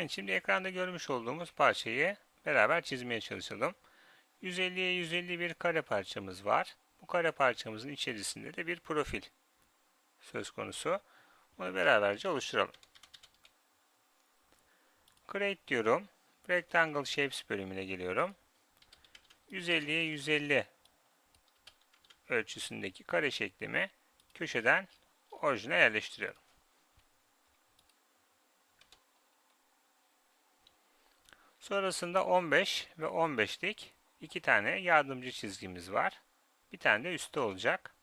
Evet, şimdi ekranda görmüş olduğumuz parçayı beraber çizmeye çalışalım. 150'ye 150 bir kare parçamız var. Bu kare parçamızın içerisinde de bir profil söz konusu. Bunu beraberce oluşturalım. Create diyorum. Rectangle Shapes bölümüne geliyorum. 150'ye 150 ölçüsündeki kare şeklimi köşeden orijine yerleştiriyorum. Sonrasında 15 ve 15'lik iki tane yardımcı çizgimiz var. Bir tane de üstte olacak.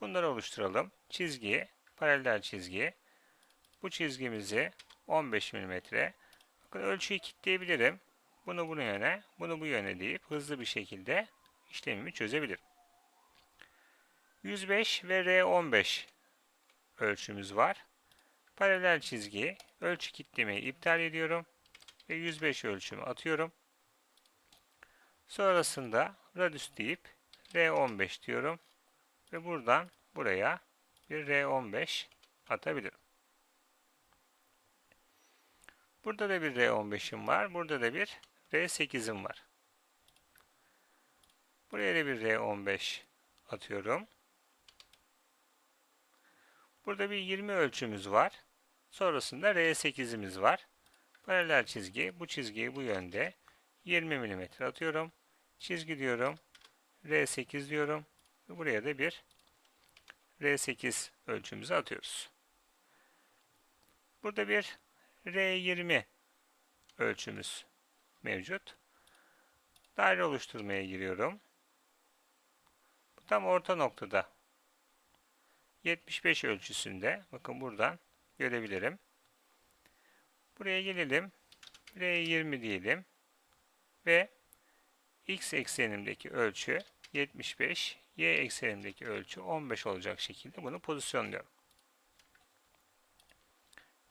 Bunları oluşturalım. Çizgi, paralel çizgi. Bu çizgimizi 15 mm. Bakın ölçüyü kilitleyebilirim. Bunu bu yöne, bunu bu yöne deyip hızlı bir şekilde işlemimi çözebilirim. 105 ve R15 ölçümüz var. Paralel çizgi, ölçü kitlemeyi iptal ediyorum ve 105 ölçümü atıyorum. Sonrasında radius deyip R15 diyorum ve buradan buraya bir R15 atabilirim. Burada da bir R15'im var. Burada da bir R8'im var. Buraya da bir R15 atıyorum. Burada bir 20 ölçümüz var. Sonrasında R8'imiz var. Paralel çizgi. Bu çizgiyi bu yönde 20 mm atıyorum. Çizgi diyorum. R8 diyorum. Ve buraya da bir R8 ölçümüzü atıyoruz. Burada bir R20 ölçümüz mevcut. Daire oluşturmaya giriyorum. Tam orta noktada 75 ölçüsünde. Bakın buradan görebilirim. Buraya gelelim. R20 diyelim. Ve x eksenimdeki ölçü 75, y eksenimdeki ölçü 15 olacak şekilde bunu pozisyonluyorum.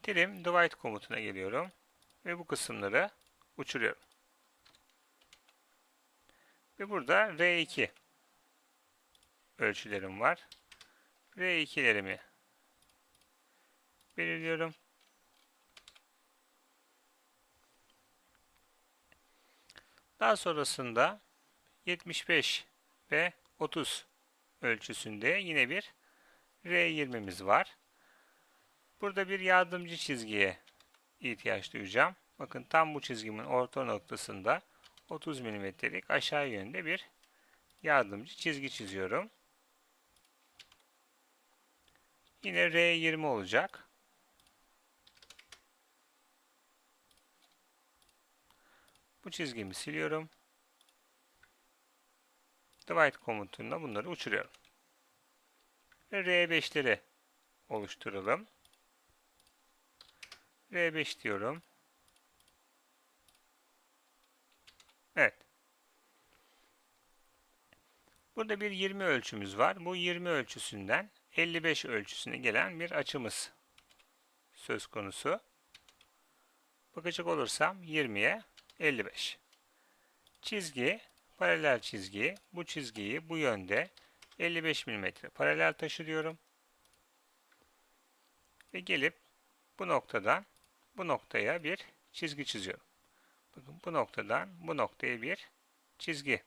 Trim divide komutuna geliyorum ve bu kısımları uçuruyorum. Ve burada R2 ölçülerim var. R2'lerimi belirliyorum. Daha sonrasında 75 ve 30 ölçüsünde yine bir R20'miz var. Burada bir yardımcı çizgiye ihtiyaç duyacağım. Bakın tam bu çizgimin orta noktasında 30 mm'lik aşağı yönde bir yardımcı çizgi çiziyorum. Yine R20 olacak. Bu çizgimi siliyorum. Divide komutuyla bunları uçuruyorum. Ve R5'leri oluşturalım. R5 diyorum. Evet. Burada bir 20 ölçümüz var. Bu 20 ölçüsünden 55 ölçüsüne gelen bir açımız söz konusu. Bakacak olursam 20'ye 55. Çizgi, paralel çizgi, bu çizgiyi bu yönde 55 mm paralel taşıyorum. Ve gelip bu noktadan bu noktaya bir çizgi çiziyorum. Bakın bu noktadan bu noktaya bir çizgi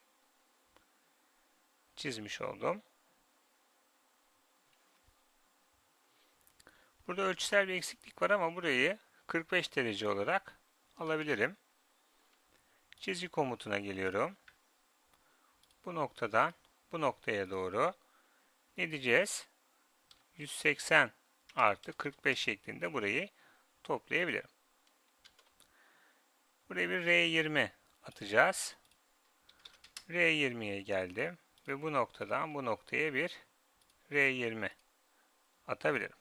çizmiş oldum. Burada ölçüsel bir eksiklik var ama burayı 45 derece olarak alabilirim. Çizgi komutuna geliyorum. Bu noktadan bu noktaya doğru ne diyeceğiz? 180 artı 45 şeklinde burayı toplayabilirim. Buraya bir R20 atacağız. R20'ye geldim ve bu noktadan bu noktaya bir R20 atabilirim.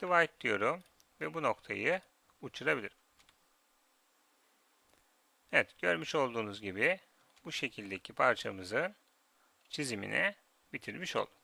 Divide diyorum ve bu noktayı uçurabilirim. Evet, görmüş olduğunuz gibi bu şekildeki parçamızın çizimini bitirmiş oldum.